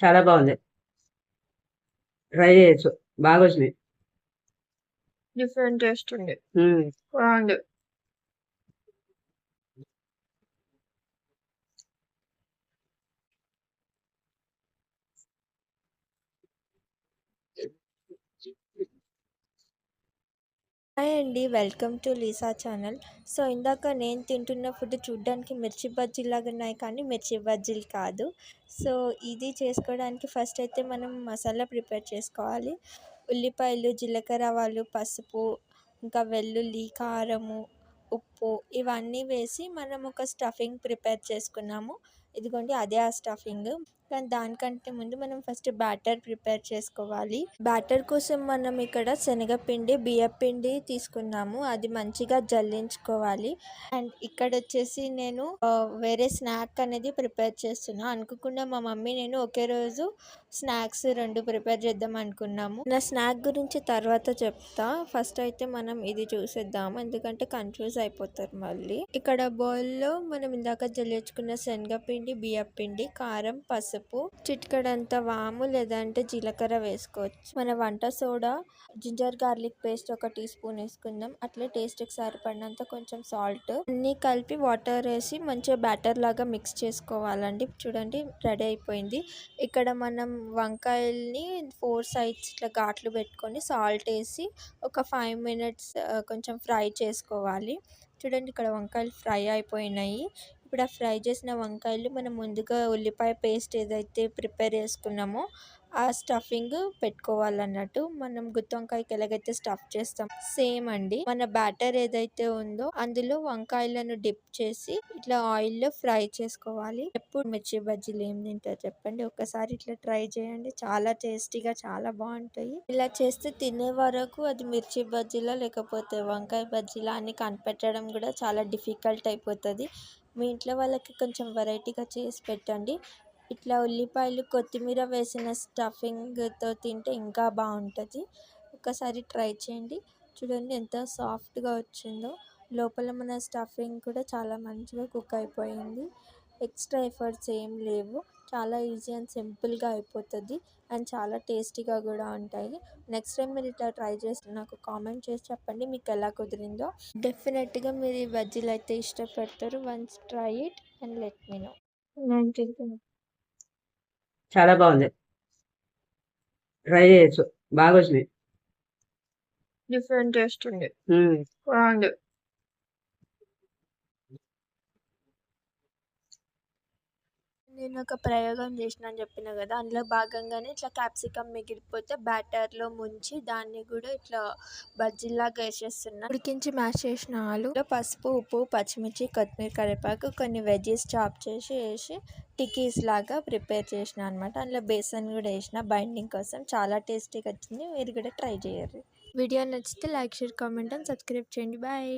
చాలా బాగుంది. ట్రై చేయొచ్చు. బాగా వచ్చినాయి. డిఫరెంట్ టేస్ట్ ఉంది. బాగుంది. హాయ్ అండి welcome to Lisa channel. So ఇందాక నేను తింటున్న ఫుడ్ చూడ్డానికి మిర్చి బజ్జీలాగా ఉన్నాయి కానీ మిర్చి బజ్జీలు కాదు. సో ఇది చేసుకోవడానికి ఫస్ట్ అయితే మనం మసాలా ప్రిపేర్ చేసుకోవాలి. ఉల్లిపాయలు జీలకర్ర ఆవాలు పసుపు ఇంకా వెల్లుల్లి కారము ఉప్పు ఇవన్నీ వేసి మనం ఒక స్టఫింగ్ ప్రిపేర్ చేసుకున్నాము. ఇదిగోండి అదే ఆ స్టఫింగ్. కానీ దానికంటే ముందు మనం ఫస్ట్ బ్యాటర్ ప్రిపేర్ చేసుకోవాలి. బ్యాటర్ కోసం మనం ఇక్కడ శనగపిండి బియ్యపిండి తీసుకున్నాము. అది మంచిగా జల్లించుకోవాలి. అండ్ ఇక్కడ వచ్చేసి నేను వేరే స్నాక్ అనేది ప్రిపేర్ చేస్తున్నా. అనుకోకుండా మా మమ్మీ నేను ఒకే రోజు స్నాక్స్ రెండు ప్రిపేర్ చేద్దాం అనుకున్నాము. నా స్నాక్ గురించి తర్వాత చెప్తా. ఫస్ట్ అయితే మనం ఇది చూసేద్దాము ఎందుకంటే కన్ఫ్యూజ్ అయిపోతారు మళ్ళీ. ఇక్కడ బౌల్లో మనం ఇందాక జల్లించుకున్న శనగపిండి బియ్యపిండి కారం పసుపు చిటికడంత వాము లేదంటే జీలకర్ర వేసుకోవచ్చు. మన వంట సోడా జింజర్ గార్లిక్ పేస్ట్ ఒక టీ స్పూన్ వేసుకుందాం. అట్లే టేస్ట్కి సరిపడినంత కొంచెం సాల్ట్ అన్ని కలిపి వాటర్ వేసి మంచిగా బ్యాటర్ లాగా మిక్స్ చేసుకోవాలండి. చూడండి రెడీ అయిపోయింది. ఇక్కడ మనం వంకాయల్ని ఫోర్ సైడ్స్ ఇట్లా ఘాట్లు పెట్టుకొని సాల్ట్ వేసి ఒక ఫైవ్ మినిట్స్ కొంచెం ఫ్రై చేసుకోవాలి. చూడండి ఇక్కడ వంకాయలు ఫ్రై అయిపోయినాయి. ఇప్పుడు ఆ ఫ్రై చేసిన వంకాయలు మనం ముందుగా ఉల్లిపాయ పేస్ట్ ఏదైతే ప్రిపేర్ చేసుకున్నామో ఆ స్టఫింగ్ పెట్టుకోవాలన్నట్టు మనం గుత్తి వంకాయకి ఎలాగైతే స్టఫ్ చేస్తాం సేమ్ అండి. మన బ్యాటర్ ఏదైతే ఉందో అందులో వంకాయలను డిప్ చేసి ఇట్లా ఆయిల్లో ఫ్రై చేసుకోవాలి. ఎప్పుడు మిర్చి బజ్జీలు ఏం తింటారు చెప్పండి. ఒకసారి ఇట్లా ట్రై చేయండి. చాలా టేస్టీగా చాలా బాగుంటాయి. ఇలా చేస్తే తినే వరకు అది మిర్చి బజ్జీలా లేకపోతే వంకాయ బజ్జీలా అని కనిపెట్టడం కూడా చాలా డిఫికల్ట్ అయిపోతుంది. మీ ఇంట్లో వాళ్ళకి కొంచెం వెరైటీగా చేసి పెట్టండి. ఇట్లా ఉల్లిపాయలు కొత్తిమీర వేసిన స్టఫింగ్తో తింటే ఇంకా బాగుంటుంది. ఒకసారి ట్రై చేయండి. చూడండి ఎంత సాఫ్ట్గా వచ్చిందో. లోపల మన స్టఫింగ్ కూడా చాలా మంచిగా కుక్ అయిపోయింది. ఎక్స్ట్రా ఎఫర్ట్స్ ఏం లేవు. చాలా ఈజీ అండ్ సింపుల్గా అయిపోతుంది అండ్ చాలా టేస్టీగా కూడా ఉంటాయి. నెక్స్ట్ టైం మీరు ఇట్లా ట్రై చేసి నాకు కామెంట్ చేసి చెప్పండి మీకు ఎలా కుదిరిందో. డెఫినెట్గా మీరు ఈ బజ్జీలు అయితే ఇష్టపడతారు. Once try it and let me know. చాలా బాగుంది. ట్రై చేయొచ్చు. బాగా వచ్చినాయి. డిఫరెంట్ టేస్ట్ ఉంది. బాగుంది. నేను ఒక ప్రయోగం చేసిన అని చెప్పిన కదా అందులో భాగంగానే ఇట్లా క్యాప్సికమ్ మిగిలిపోతే బ్యాటర్లో ముంచి దాన్ని కూడా ఇట్లా బజ్జీలాగా వేసేస్తున్నా ఉడికించి మ్యాష్ చేసిన ఆలు పసుపు ఉప్పు పచ్చిమిర్చి కొత్తిమీర కరివేపాకు కొన్ని వెజ్జెస్ చాప్ చేసి వేసి టిక్కీస్ లాగా ప్రిపేర్ చేసిన అనమాట అందులో బేసన్ కూడా వేసిన బైండింగ్ కోసం. చాలా టేస్టీగా వచ్చింది. మీరు కూడా ట్రై చేయరు వీడియో నచ్చితే like share comment and subscribe చేయండి. బాయ్